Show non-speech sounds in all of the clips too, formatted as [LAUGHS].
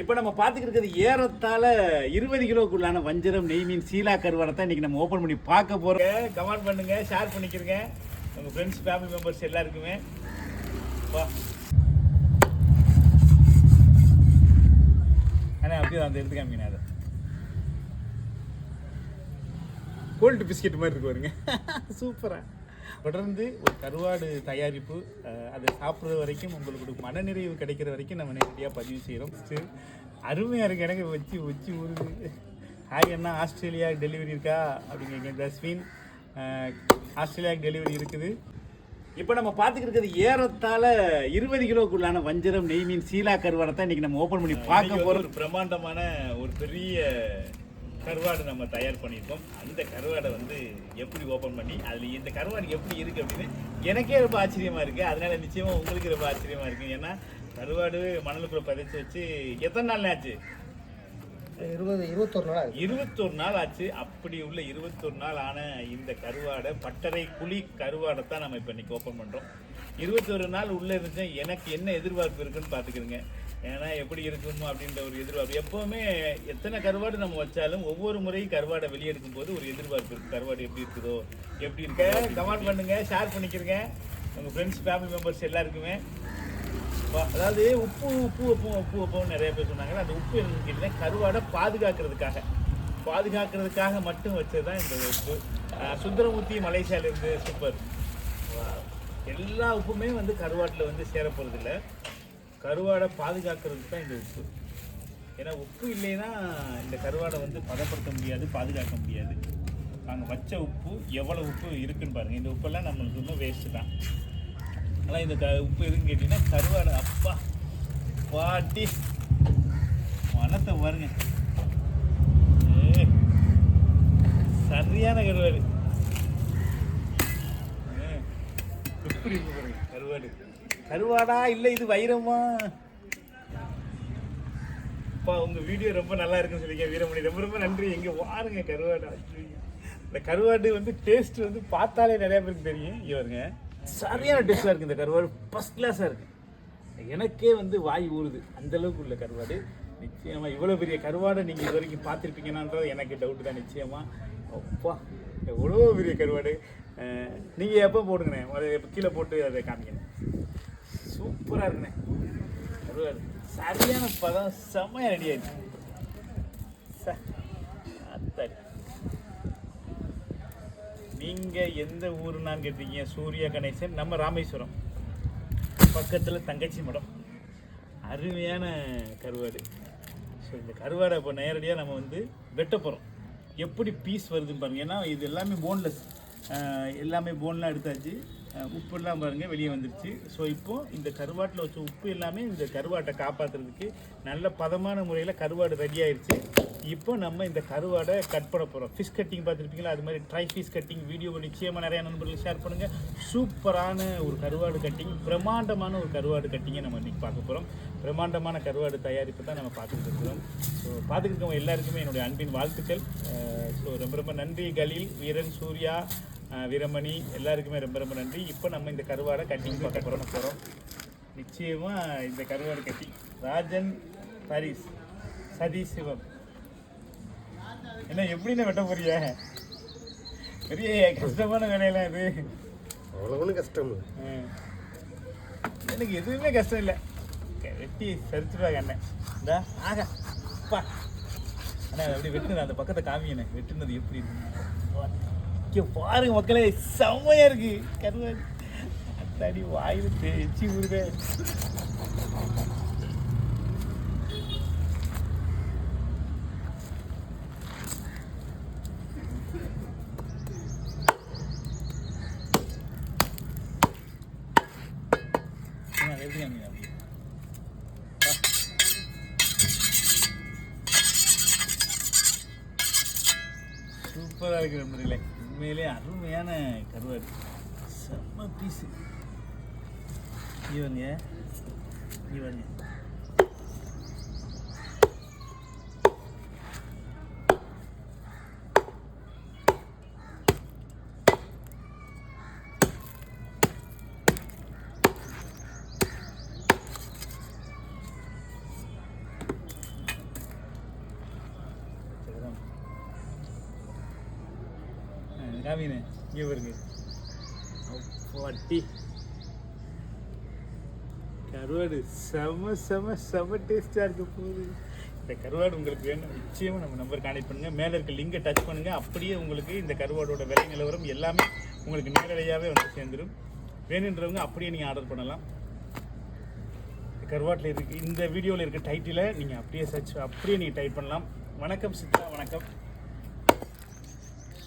இப்போ நம்ம பார்த்துக்கிட்டு ஏறத்தால இருபது கிலோக்குள்ளான வஞ்சரம் நெய் மீன் சீலா கருவாடை தான் இன்னைக்கு நம்ம ஓப்பன் பண்ணி பார்க்க போகிறோம் கமெண்ட் பண்ணுங்க ஷேர் பண்ணிக்கிறங்க நம்ம ஃப்ரெண்ட்ஸ் ஃபேமிலி மெம்பர்ஸ் எல்லாருக்குமே. ஆனால் அப்படியே அந்த எடுத்து காமிங்க அதை. கோல்டு பிஸ்கெட் மாதிரி இருக்கு பாருங்க. [LAUGHS] சூப்பராக தொடர்ந்து ஒரு கருவாடு தயாரிப்பு அதை சாப்பிட்ற வரைக்கும் உங்களுக்கு மனநிறைவு கிடைக்கிற வரைக்கும் நம்ம நேரடியாக பதிவு செய்கிறோம் அருமையாக இருக்கு எனக்கு வச்சு வச்சு ஊறுது. ஹாய் அண்ணா ஆஸ்திரேலியா டெலிவரி இருக்கா? அப்படிங்க தஸ்வின் ஆஸ்திரேலியாவுக்கு டெலிவரி இருக்குது. இப்போ நம்ம பார்த்துக்கிட்டு இருக்கிறது ஏறத்தாழ இருபது கிலோக்குள்ளான வஞ்சரம் நெய் மீன் சீலா கருவாடை தான் இன்னைக்கு நம்ம ஓப்பன் பண்ணி பார்க்க போகிறோம் ஒரு பிரம்மாண்டமான ஒரு பெரிய கருவாடு நம்ம தயார் பண்ணியிருக்கோம். அந்த கருவாடை வந்து எப்படி ஓப்பன் பண்ணி அதில் இந்த கருவாடு எப்படி இருக்கு அப்படின்னு எனக்கே ரொம்ப ஆச்சரியமா இருக்கு. அதனால நிச்சயமா உங்களுக்கு ரொம்ப ஆச்சரியமா இருக்கு. ஏன்னா கருவாடு மணலுக்குள்ள பதிச்சு வச்சு எத்தனை நாள் ஆச்சு? இருபது இருபத்தொரு நாள் இருபத்தொரு நாள் ஆச்சு. அப்படி உள்ள இருபத்தொரு நாள் ஆன இந்த கருவாடை பட்டறை குழி கருவாடை தான் நம்ம இப்போ இன்னைக்கு ஓப்பன் பண்ணுறோம் இருபத்தொரு நாள் உள்ளே இருந்துச்சு எனக்கு என்ன எதிர்பார்ப்பு இருக்குன்னு பார்த்துக்கிறங்க ஏன்னா எப்படி இருக்கும் அப்படின்ற ஒரு எதிர்பார்ப்பு. எப்போவுமே எத்தனை கருவாடு நம்ம வச்சாலும் ஒவ்வொரு முறையும் கருவாடை வெளியெடுக்கும் போது ஒரு எதிர்பார்ப்பு இருக்குது கருவாடு எப்படி இருக்குதோ எப்படி இருக்க. கமெண்ட் பண்ணுங்க ஷேர் பண்ணிக்கிறங்க உங்கள் ஃப்ரெண்ட்ஸ் ஃபேமிலி மெம்பர்ஸ் எல்லாருக்குமே. அதாவது உப்பு உப்பு வைப்போம் உப்பு வைப்போம் நிறைய பேர் சொன்னாங்க. அந்த உப்பு என்னன்னு கேட்டீங்கன்னா கருவாடை பாதுகாக்கிறதுக்காக. பாதுகாக்கிறதுக்காக மட்டும் வச்சது தான் இந்த உப்பு. சுந்தரமூர்த்தி மலேசியால இருந்து சூப்பர் எல்லா உப்புமே வந்து கருவாட்டில் வந்து சேர போகிறதில்ல கருவாடை பாதுகாக்கிறதுக்கு தான் இந்த உப்பு. ஏன்னா உப்பு இல்லைன்னா இந்த கருவாடை வந்து பதப்படுத்த முடியாது பாதுகாக்க முடியாது. நாங்கள் வச்ச உப்பு எவ்வளோ உப்பு இருக்குன்னு பாருங்கள் இந்த உப்பெல்லாம் நம்மளுக்கு இன்னும் வேஸ்ட்டு தான். ஆனால் இந்த க உப்பு எதுன்னு கேட்டிங்கன்னா கருவாடை அப்பா பாட்டி மனத்தை பாருங்க. சரியான கருவாடு. எப்படி இருக்கு பாருங்க கருவாடு. கருவாடா? இல்லை இது வைரமா? அப்பா உங்க வீடியோ ரொம்ப நல்லா இருக்குன்னு சொல்லிங்க வீரமணி. ரொம்ப ரொம்ப நன்றி. எங்க வாருங்க கருவாடா. இந்த கருவாடு வந்து டேஸ்ட் வந்து பார்த்தாலே நிறைய பேருக்கு தெரியும். இவருங்க சரியான டேஸ்டாக இருக்கு இந்த கருவாடு. ஃபர்ஸ்ட் கிளாஸாக இருக்கு. எனக்கே வந்து வாய் ஊறுது. அந்த அளவுக்கு உள்ள கருவாடு. நிச்சயமா இவ்வளோ பெரிய கருவாடை நீங்கள் இது வரைக்கும் பார்த்துருப்பீங்கன்னான்றது எனக்கு டவுட் தான் நிச்சயமா. அப்பா எவ்வளோ பெரிய கருவாடு. நீங்கள் எப்போ போடுங்கண்ணே? கீழே போட்டு அதை காமிக்கணும் சூப்பராக இருக்குண்ணே. கருவாடு சரியான பதம் செம்மையாக ரெடி ஆயிடுச்சு. அத்தாடி. நீங்கள் எந்த ஊருன்னான்னு கேட்டீங்க சூர்யா கணேசன் நம்ம ராமேஸ்வரம். பக்கத்தில் தங்கச்சி மடம். அருமையான கருவாடு. ஸோ இந்த கருவாடை இப்போ நேரடியாக நம்ம வந்து வெட்ட போகிறோம் எப்படி பீஸ் வருதுன்னு பாருங்கள் ஏன்னா இது எல்லாமே போன்லெஸ் எல்லாமே போன்லாம் எடுத்தாச்சு. உப்புலாம் பாருங்கள் வெளியே வந்துருச்சு. ஸோ இப்போது இந்த கருவாட்டில் வச்ச உப்பு எல்லாமே இந்த கருவாட்டை காப்பாற்றுறதுக்கு நல்ல பதமான முறையில் கருவாடு ரெடி ஆயிடுச்சு இப்போ நம்ம இந்த கருவாடை கட் பண்ண போகிறோம் ஃபிஷ் கட்டிங் பார்த்துருப்பீங்களா? அது மாதிரி ட்ரை ஃபிஷ் கட்டிங் வீடியோ நிச்சயமாக நிறையா நண்பர்கள் ஷேர் பண்ணுங்கள் சூப்பரான ஒரு கருவாடு கட்டிங் பிரம்மாண்டமான ஒரு கருவாடு கட்டிங்கை நம்ம இன்றைக்கி பார்க்க போகிறோம் பிரம்மாண்டமான கருவாடு தயாரிப்பு தான் நம்ம பார்த்துட்டு இருக்கிறோம். ஸோ பார்த்துட்டு இருக்கவங்க எல்லாருக்குமே என்னுடைய அன்பின் வாழ்த்துக்கள். ஸோ ரொம்ப ரொம்ப நன்றி. கலில் வீரன் சூர்யா வீரமணி எல்லாருக்குமே ரொம்ப ரொம்ப நன்றி. இப்போ நம்ம இந்த கருவாடை கட்டிங் பார்க்க போகிறோம் போகிறோம் நிச்சயமாக இந்த கருவாடு கட்டிங் ராஜன் ஹரிஸ் சதீஷ் சிவம் என்ன எப்படின்னு வெட்ட போறிய பெரிய கஷ்டமான வேலையெல்லாம் இது. அவ்வளோ ஒன்றும் கஷ்டம் இல்லை. எனக்கு எதுவுமே கஷ்டம் இல்லை. வெட்டி சரிச்சுடுவாங்க அண்ணன் இந்தா ஆகா அப்பா அண்ணா அப்படி வெட்டுனது அந்த பக்கத்தை காமிங்கண்ணே வெட்டுனது எப்படி இருக்கு இங்கே பாருங்க மக்களே செம்மையாக இருக்குது கருவாடு. அத்தாடி வாயில் தேய்ச்சி விடுவேன் அண்ணா, எப்படி காமிங்க அப்படி சூப்பராக இருக்கிற முறையில் உண்மையிலே அருமையான கருவாடு செம்ம பீஸு இவங்க இவங்க காமினு இங்கே பாருங்க வட்டி கருவாடு செம செம செம டேஸ்ட்டாக இருக்க போகுது. இந்த கருவாடு உங்களுக்கு வேணும் நிச்சயமாக நம்ம நம்பர் கான்டெக்ட் பண்ணுங்கள் மேலே இருக்க லிங்கை டச் பண்ணுங்கள் அப்படியே உங்களுக்கு இந்த கருவாடோட விலை நிலவரம் எல்லாமே உங்களுக்கு நேரடியாகவே வந்து சேர்ந்துடும் வேணுன்றவங்க அப்படியே நீங்கள் ஆர்டர் பண்ணலாம். கருவாட்டில் இருக்கு இந்த வீடியோவில் இருக்க டைட்டிலை நீங்கள் அப்படியே சர்ச் அப்படியே நீங்கள் டைப் பண்ணலாம். வணக்கம் சித்ரா வணக்கம்.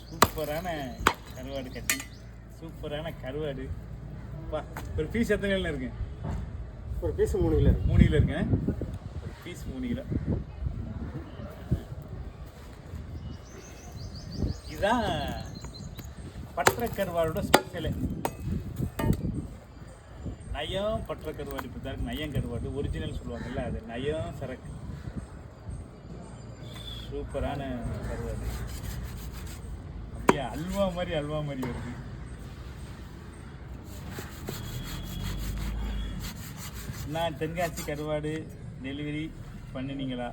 சூப்பரான கருவாடு கட்டி. சூப்பரான கருவாடு. ஒரு பீஸ் எத்தனை கிலோ இருக்கு ஒரு பீஸ் மூணு கிலோ இருக்கு. மூணு கிலோ இருக்குங்க ஒரு பீஸ் மூணு கிலோ இதுதான் பற்ற கருவாடோட ஸ்பெஷலு நயம் பற்ற கருவாடு இப்போ தான் நயம் கருவாடு ஒரிஜினல் சொல்லுவாங்கல்ல அது நயம் சரக்கு. சூப்பரான கருவாடு. அப்படியே அல்வா மாதிரி அல்வா மாதிரி வருது. நான் தென்காசி கருவாடு டெலிவரி பண்ணினீங்களா?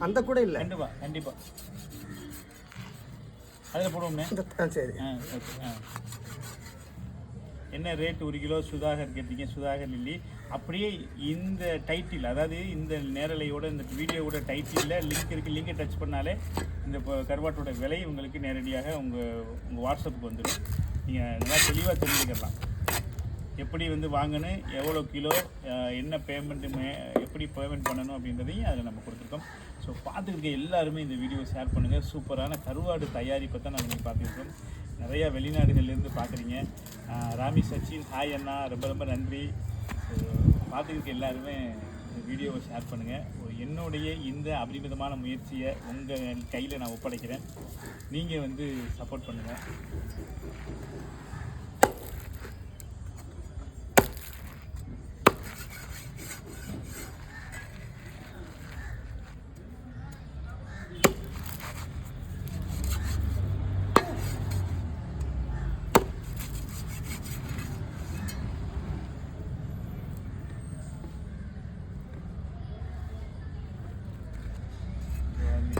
அந்த கூட இல்லை. கண்டிப்பா கண்டிப்பா. அதில் போடுவோம்ண்ணே. சரி. ஆ ஓகே ஆ. என்ன ரேட் ஒரு கிலோ சுதாகர் கேட்டீங்க? சுதாகர் லில்லி அப்படியே இந்த டைட்டில் அதாவது இந்த நேரலையோட இந்த வீடியோவோட டைட்டிலில் லிங்க் இருக்குது லிங்கை டச் பண்ணாலே இந்த கருவாட்டோட விலை உங்களுக்கு நேரடியாக உங்கள் உங்கள் வாட்ஸ்அப்புக்கு வந்துடும். நீங்கள் நல்லா தெளிவாக தெரிஞ்சுக்கலாம். எப்படி வந்து வாங்கணும் எவ்வளோ கிலோ என்ன பேமெண்ட்டு எப்படி பேமெண்ட் பண்ணணும் அப்படின்றதையும் அதில் நம்ம கொடுத்துருக்கோம். ஸோ பார்த்துருக்க எல்லாருமே இந்த வீடியோ ஷேர் பண்ணுங்கள் சூப்பரான கருவாடு தயாரிப்பை தான் நம்ம பார்த்துருக்கோம். நிறையா வெளிநாடுகள்லேருந்து பார்க்குறீங்க. ராமி சச்சின் ஹாய் அண்ணா. ரொம்ப ரொம்ப நன்றி. பார்த்துருக்க எல்லாருமே இந்த வீடியோவை ஷேர் பண்ணுங்கள் என்னுடைய இந்த அபரிமிதமான முயற்சியை உங்கள் கையில் நான் ஒப்படைக்கிறேன். நீங்கள் வந்து சப்போர்ட் பண்ணுங்கள்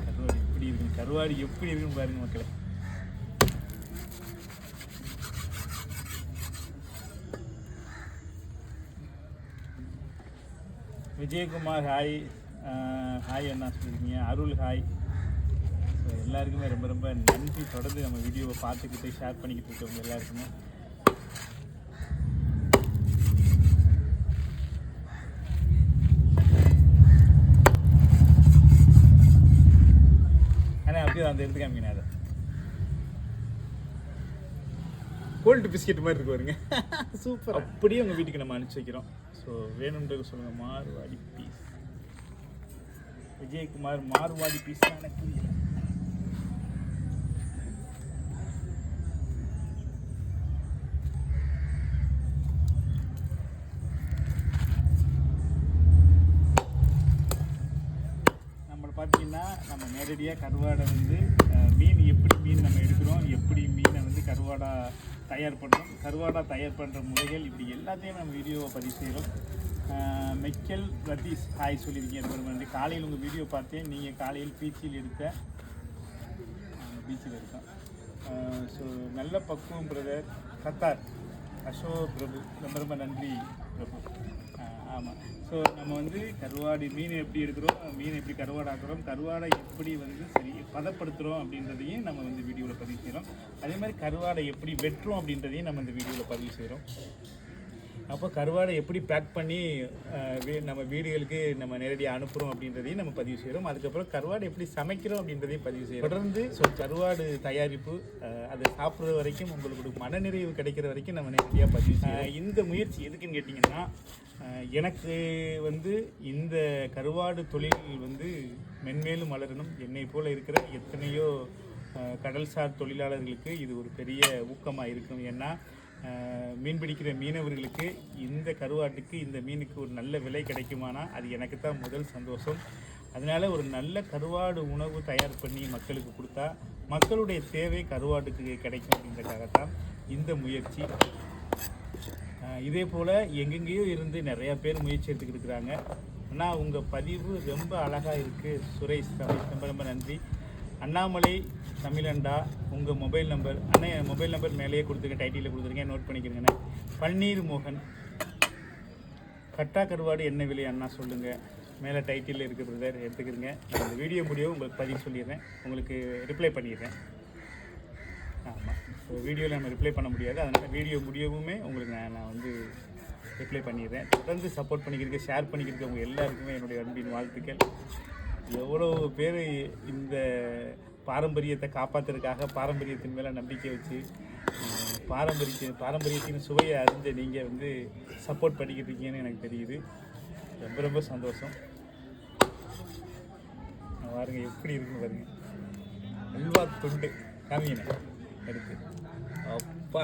கருவாடு எப்படி இருக்கு கருவாடு எப்படி இருக்குன்னு பாருங்க மக்களே. விஜயகுமார் ஹாய் ஹாய் அண்ணா சொல்லியிருக்கீங்க. அருள் ஹாய். ஸோ எல்லாருக்குமே ரொம்ப ரொம்ப நன்றி. தொடர்ந்து நம்ம வீடியோவை பார்த்துக்கிட்டு ஷேர் பண்ணிக்கிட்டு இருக்கவங்க எல்லாருக்குமே ஆனால் அப்படியே அந்த எடுத்து காமிங்க அதை கோல்டு பிஸ்கெட் மாதிரி இருக்கு பாருங்க. சூப்பர். அப்படியே உங்கள் வீட்டுக்கு நம்ம அனுப்பிச்சி வைக்கிறோம். ஸோ வேணுன்றது சொல்லுங்கள் மார்வாடி பீஸ் விஜயகுமார் மார்வாடி பீஸ் எனக்கு புரியல. நேரடியாக கருவாடை வந்து மீன் எப்படி மீன் நம்ம எடுக்கிறோம் எப்படி மீனை வந்து கருவாடா தயார் பண்ணுறோம் கருவாடா தயார் பண்ணுற முறைகள் இப்படி எல்லாத்தையும் நம்ம வீடியோவை பதிவு செய்கிறோம் மெக்கல் ரதீஷ் ஹாய் சொல்லியிருக்கீங்க. ரொம்ப நன்றி காலையில் உங்கள் வீடியோ பார்த்தேன். நீங்கள் காலையில் பீச்சில் எடுத்த பீச்சில் இருக்கோம் ஸோ நல்ல பக்குவம் பிரதர் கத்தார். அசோக் பிரபு ரொம்ப ரொம்ப நன்றி பிரபு. ஆமாம் ஸோ நம்ம வந்து கருவாடு மீன் எப்படி எடுக்கிறோம் மீன் எப்படி கருவாடாக்குறோம் கருவாடை எப்படி வந்து சரி பதப்படுத்துகிறோம் அப்படின்றதையும் நம்ம வந்து வீடியோவில் பதிவு செய்கிறோம் அதே மாதிரி கருவாடை எப்படி வெட்டுறோம் அப்படின்றதையும் நம்ம இந்த வீடியோவில் பதிவு செய்கிறோம் அப்போ கருவாடை எப்படி பேக் பண்ணி நம்ம வீடுகளுக்கு நம்ம நேரடியாக அனுப்புகிறோம் அப்படின்றதையும் நம்ம பதிவு செய்கிறோம் அதுக்கப்புறம் கருவாடை எப்படி சமைக்கிறோம் அப்படின்றதையும் பதிவு செய்கிறோம் தொடர்ந்து ஸோ கருவாடு தயாரிப்பு அதை சாப்பிட்ற வரைக்கும் உங்களுக்கு மனநிறைவு கிடைக்கிற வரைக்கும் நம்ம நேரடியாக பதிவு இந்த முயற்சி எதுக்குன்னு கேட்டிங்கன்னா எனக்கு வந்து இந்த கருவாடு தொழில் வந்து மென்மேலும் வளரணும். என்னை போல இருக்கிற எத்தனையோ கடல்சார் தொழிலாளர்களுக்கு இது ஒரு பெரிய ஊக்கமாக இருக்கும். ஏன்னா மீன் பிடிக்கிற மீனவர்களுக்கு இந்த கருவாட்டுக்கு இந்த மீனுக்கு ஒரு நல்ல விலை கிடைக்குமானா அது எனக்கு தான் முதல் சந்தோஷம். அதனால ஒரு நல்ல கருவாடு உணவு தயார் பண்ணி மக்களுக்கு கொடுத்தா மக்களுடைய தேவை கருவாட்டுக்கு கிடைக்கும் அப்படின்றதுக்காகத்தான் இந்த முயற்சி. இதே போல் எங்கெங்கேயோ இருந்து நிறையா பேர் முயற்சி எடுத்துக்கிட்டு இருக்கிறாங்க. ஆனால் உங்கள் பதிவு ரொம்ப அழகாக இருக்குது சுரேஷ் ரமேஷ் ரொம்ப ரொம்ப நன்றி. அண்ணாமலை தமிழண்டா உங்கள் மொபைல் நம்பர் அண்ணே என் மொபைல் நம்பர் மேலேயே கொடுத்துருக்கேன் டைட்டிலில் கொடுத்துருக்கேன். நோட் பண்ணிக்கிறேங்கண்ணே. பன்னீர் மோகன். கட்டா கருவாடு என்ன விலை அண்ணா சொல்லுங்கள் மேலே டைட்டில் இருக்கிற பிரதர் எடுத்துக்கிறேங்க. நான் இந்த வீடியோ முடியவும் உங்களுக்கு பதிவு சொல்லிடுறேன். உங்களுக்கு ரிப்ளை பண்ணிடுறேன். ஆமாம் ஸோ வீடியோவில் நம்ம ரிப்ளை பண்ண முடியாது. அதனால் வீடியோ முடியவுமே உங்களுக்கு நான் நான் வந்து ரிப்ளை பண்ணிடுறேன். தொடர்ந்து சப்போர்ட் பண்ணிக்கிறீங்க ஷேர் பண்ணிக்கிறீங்க உங்கள் எல்லாருக்குமே என்னுடைய அன்பின் வாழ்த்துக்கள். எவ்வளோ பேர் இந்த பாரம்பரியத்தை காப்பாற்றுறதுக்காக பாரம்பரியத்தின் மேலே நம்பிக்கை வச்சு பாரம்பரிய பாரம்பரியத்தின் சுவையை அறிஞ்ச நீங்கள் வந்து சப்போர்ட் பண்ணிக்கிட்டு இருக்கீங்கன்னு எனக்கு தெரியுது. ரொம்ப ரொம்ப சந்தோஷம். பாருங்க எப்படி இருக்குன்னு பாருங்க. அல்வா துண்டு காமிங்க எடுத்து. அப்பா.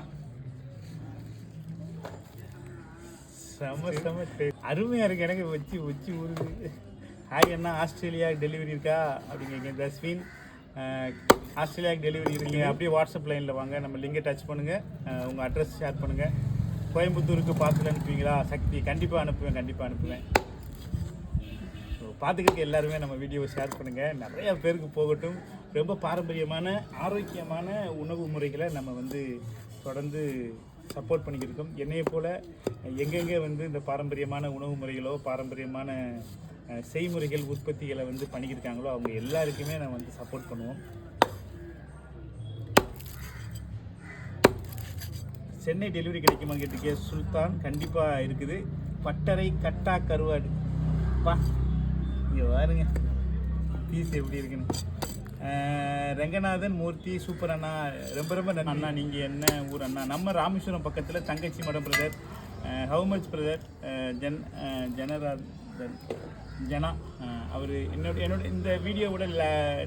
செம செம அருமையாக இருக்கு. எனக்கு வச்சு வச்சு ஊறுது. ஹாய் அண்ணா ஆஸ்திரேலியா டெலிவரி இருக்கா? அப்படிங்க தஸ்வின் ஆஸ்திரேலியாவுக்கு டெலிவரி இருக்கீங்க அப்படியே வாட்ஸ்அப் லைனில் வாங்க. நம்ம லிங்கை டச் பண்ணுங்கள் உங்கள் அட்ரஸ் ஷேர் பண்ணுங்கள் கோயம்புத்தூருக்கு பார்சல் அனுப்புவீங்களா? சக்தி கண்டிப்பாக அனுப்புவேன் கண்டிப்பாக அனுப்புவேன். ஸோ பார்த்துக்கிட்டு எல்லாருமே நம்ம வீடியோவை ஷேர் பண்ணுங்கள் நிறைய பேருக்கு போகட்டும். ரொம்ப பாரம்பரியமான ஆரோக்கியமான உணவு முறைகளை நம்ம வந்து தொடர்ந்து சப்போர்ட் பண்ணிக்கிட்டு இருக்கோம். என்னையை போல் எங்கெங்கே வந்து இந்த பாரம்பரியமான உணவு முறைகளோ பாரம்பரியமான செய்முறைகள் உற்பத்திகளை வந்து பண்ணிக்கிருக்காங்களோ அவங்க எல்லாருக்குமே நான் வந்து சப்போர்ட் பண்ணுவோம். சென்னை டெலிவரி கிடைக்குமா கேட்டிருக்கே சுல்தான் கண்டிப்பாக இருக்குது. பட்டறை கட்டா கருவாடு. பா இங்கே பாருங்க. பீஸ் எப்படி இருக்குன்னு. ரங்கநாதன் மூர்த்தி சூப்பர் அண்ணா. ரொம்ப ரொம்ப நன்றி. அண்ணா நீங்கள் என்ன ஊர் அண்ணா? நம்ம ராமேஸ்வரம் பக்கத்தில் Thangachi Madam brother how much brother Jan ஜெனரா ஜனராதன். ஜனா அவர் என்னோட என்னோட இந்த வீடியோவோட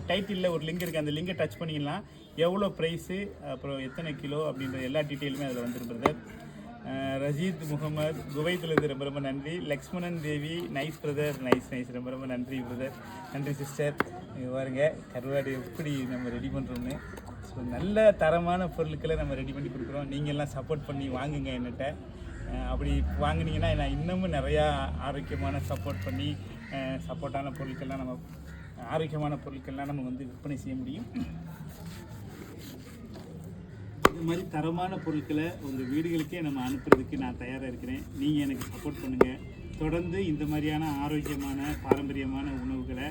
டைட்டிலில் ஒரு லிங்க் இருக்குது அந்த லிங்கை டச் பண்ணிக்கலாம். எவ்வளோ ப்ரைஸு அப்புறம் எத்தனை கிலோ அப்படின்ற எல்லா டீட்டெயிலுமே அதில் வந்துடும் பிரதர் ரஜீத் முகமது குவைத்திலிருந்து ரொம்ப ரொம்ப நன்றி. Lakshmanan Devi nice brother nice nice ரொம்ப ரொம்ப நன்றி பிரதர் நன்றி சிஸ்டர் இங்கே பாருங்க கருவாடு எப்படி நம்ம ரெடி பண்ணுறோம்னு ஸோ நல்ல தரமான பொருட்களை நம்ம ரெடி பண்ணி கொடுக்குறோம். நீங்கள்லாம் சப்போர்ட் பண்ணி வாங்குங்க என்னட்ட. அப்படி வாங்கினீங்கன்னா நான் இன்னமும் நிறையா ஆரோக்கியமான சப்போர்ட் பண்ணி சப்போர்ட்டான பொருட்கள்லாம் நம்ம ஆரோக்கியமான பொருட்கள்லாம் நம்ம வந்து விற்பனை செய்ய முடியும். இது மாதிரி தரமான பொருட்களை உங்கள் வீடுகளுக்கே நம்ம அனுப்புறதுக்கு நான் தயாராக இருக்கிறேன். நீங்கள் எனக்கு சப்போர்ட் பண்ணுங்கள் தொடர்ந்து இந்த மாதிரியான ஆரோக்கியமான பாரம்பரியமான உணவுகளை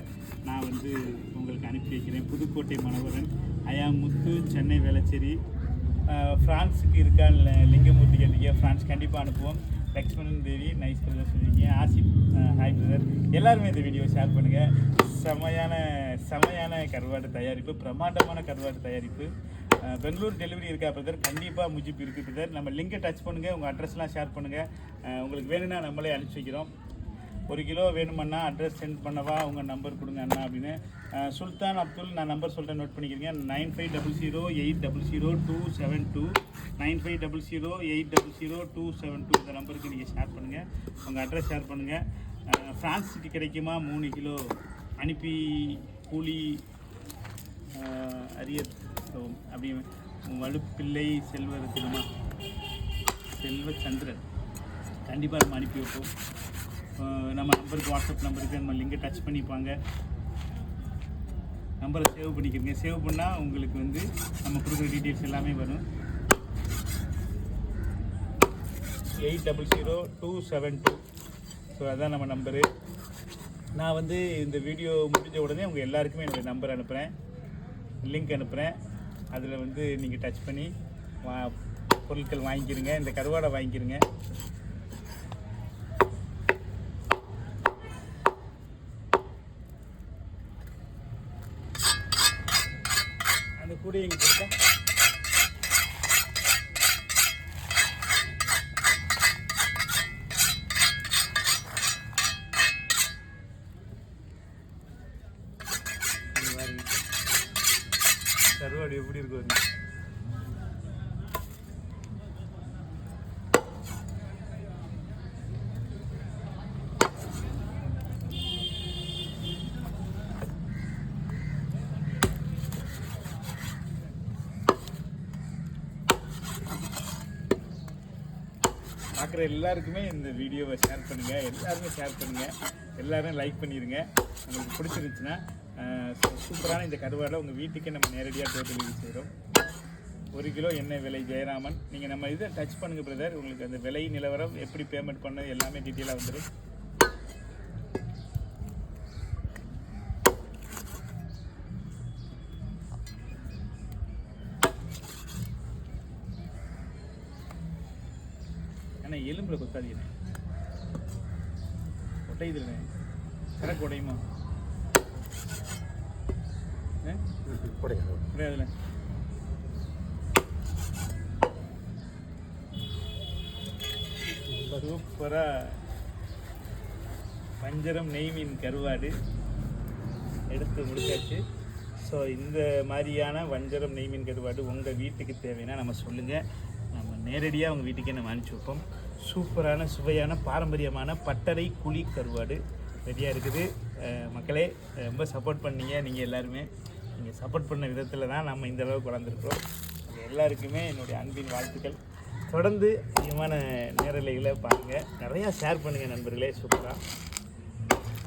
நான் வந்து உங்களுக்கு அனுப்பி வைக்கிறேன். புதுக்கோட்டை மணவரன் அயா முத்து சென்னை வேளச்சேரி ஃப்ரான்ஸுக்கு இருக்கா இல்லை லிங்கமூர்த்தி கேட்டீங்க ஃப்ரான்ஸ் கண்டிப்பாக அனுப்புவோம். லக்ஷ்மணன் தேவி நைஸ் பிரதர் சொல்லியிருக்கீங்க ஆசிப் ஹாய் பிரதர் எல்லாருமே இந்த வீடியோ ஷேர் பண்ணுங்கள் செமையான செமையான கருவாடு தயாரிப்பு பிரம்மாண்டமான கருவாடு தயாரிப்பு. Uh, பெங்களூர் டெலிவரி இருக்கா பிரதர் கண்டிப்பாக முஜிப் இருக்குது பிரதர் நம்ம லிங்கை டச் பண்ணுங்கள் உங்கள் அட்ரஸ்லாம் ஷேர் பண்ணுங்கள் uh, உங்களுக்கு வேணும்னா நம்மளே அனுப்பிச்சி வைக்கிறோம். ஒரு கிலோ வேணுமண்ணா அட்ரஸ் சென்ட் பண்ணவா உங்கள் நம்பர் கொடுங்க அண்ணா அப்படின்னு. சுல்தான் அப்துல் நான் நம்பர் சொல்கிறேன் நோட் பண்ணிக்கிறீங்க. Nine five double zero eight double zero two seven two. Nine five double zero eight double zero two seven two இந்த நம்பருக்கு நீங்கள் ஷேர் பண்ணுங்கள் உங்கள் அட்ரஸ் ஷேர் பண்ணுங்கள் ஃப்ரான்ஸுக்கு கிடைக்குமா மூணு கிலோ? அனுப்பி கூலி அஹ், அரிய அப்படி வலுப்பிள்ளை செல்வர் செல்வச்சந்திரன். கண்டிப்பாக நம்ம அனுப்பி வைப்போம். நம்ம நம்பருக்கு வாட்ஸ்அப் நம்பருக்கு நம்ம லிங்கை டச் பண்ணிப்பாங்க. நம்பரை சேவ் பண்ணிக்கிறீங்க. சேவ் பண்ணால் உங்களுக்கு வந்து நம்ம கொடுக்குற டீட்டெயில்ஸ் எல்லாமே வரும். Eight double zero two seven two so அதுதான் நம்ம நம்பரு. நான் வந்து இந்த வீடியோ முடிஞ்ச உடனே உங்கள் எல்லாருக்குமே என்னுடைய நம்பர் அனுப்புகிறேன் லிங்க் அனுப்புகிறேன் அதில் வந்து நீங்கள் டச் பண்ணி வா பொருட்கள் வாங்கிக்கிறீங்க இந்த கருவாடை வாங்கிக்கிறீங்க அந்த கூட எங்க கொடுத்தா இங்க பாருங்க. கருவாடு எப்படி இருக்கு பாருங்க. பார்க்குற எல்லாருக்குமே இந்த வீடியோவை ஷேர் பண்ணுங்கள் எல்லாருமே ஷேர் பண்ணுங்கள் எல்லோரும் லைக் பண்ணிடுங்க உங்களுக்கு பிடிச்சிருந்துச்சுன்னா சூப்பரான இந்த கருவாடை உங்கள் வீட்டுக்கே நம்ம நேரடியாக டோர் டெலிவரி செய்கிறோம் ஒரு கிலோ எண்ணெய் விலை ஜெயராமன். நீங்கள் நம்ம இதை டச் பண்ணுங்கள் பிரதர் உங்களுக்கு அந்த விலை நிலவரம் எப்படி பேமெண்ட் பண்ணது எல்லாமே டீட்டெயிலாக வந்துடும் எலும்பில் கொத்தாதீங்க ஒட்டையுதுல்ல சரக்கு உடையுமா ஆ கிடையாதுல்ல. சூப்பராக பஞ்சரம் நெய் மீன் கருவாடு எடுத்து முடிச்சாச்சு. ஸோ இந்த மாதிரியான வஞ்சரம் நெய் மீன் கருவாடு உங்கள் வீட்டுக்கு தேவைன்னா நம்ம சொல்லுங்கள் நம்ம நேரடியாக உங்கள் வீட்டுக்கே நம்ம அனுப்பிச்சி வைப்போம். சூப்பரான சுவையான பாரம்பரியமான பட்டறை குழி கருவாடு ரெடியாக இருக்குது. மக்களே ரொம்ப சப்போர்ட் பண்ணீங்க நீங்கள் எல்லாருமே. நீங்கள் சப்போர்ட் பண்ண விதத்தில் தான் நம்ம இந்த அளவுக்கு வளர்ந்துருக்கோம் எல்லாருக்குமே என்னுடைய அன்பின் வாழ்த்துக்கள். தொடர்ந்து அதிகமான நேரலைகளை பாருங்கள் நிறையா ஷேர் பண்ணுங்கள் நண்பர்களே சூப்பராக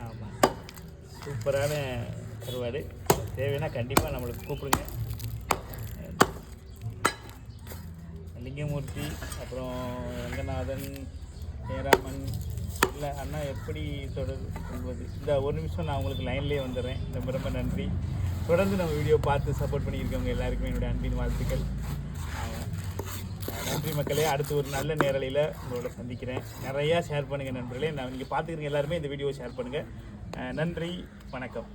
ஆமாம் சூப்பரான கருவாடு. தேவைன்னா கண்டிப்பாக நம்மளுக்கு கூப்பிடுங்க. லிங்கமூர்த்தி அப்புறம் ரங்கநாதன் ஜெயராமன் இல்லை அண்ணா எப்படி தொடர்பு இந்த ஒரு நிமிஷம் நான் உங்களுக்கு லைன்லேயே வந்துடுறேன். ரொம்ப ரொம்ப நன்றி. தொடர்ந்து நம்ம வீடியோ பார்த்து சப்போர்ட் பண்ணியிருக்கவங்க எல்லாருக்குமே என்னுடைய அன்பின் வாழ்த்துக்கள். நன்றி மக்களே. அடுத்து ஒரு நல்ல நேரலையில் உங்களோட சந்திக்கிறேன். நிறையா ஷேர் பண்ணுங்கள் நண்பர்களே. நான் நீங்கள் பார்த்துக்கிறீங்க எல்லாருமே இந்த வீடியோவை ஷேர் பண்ணுங்கள் நன்றி. வணக்கம்.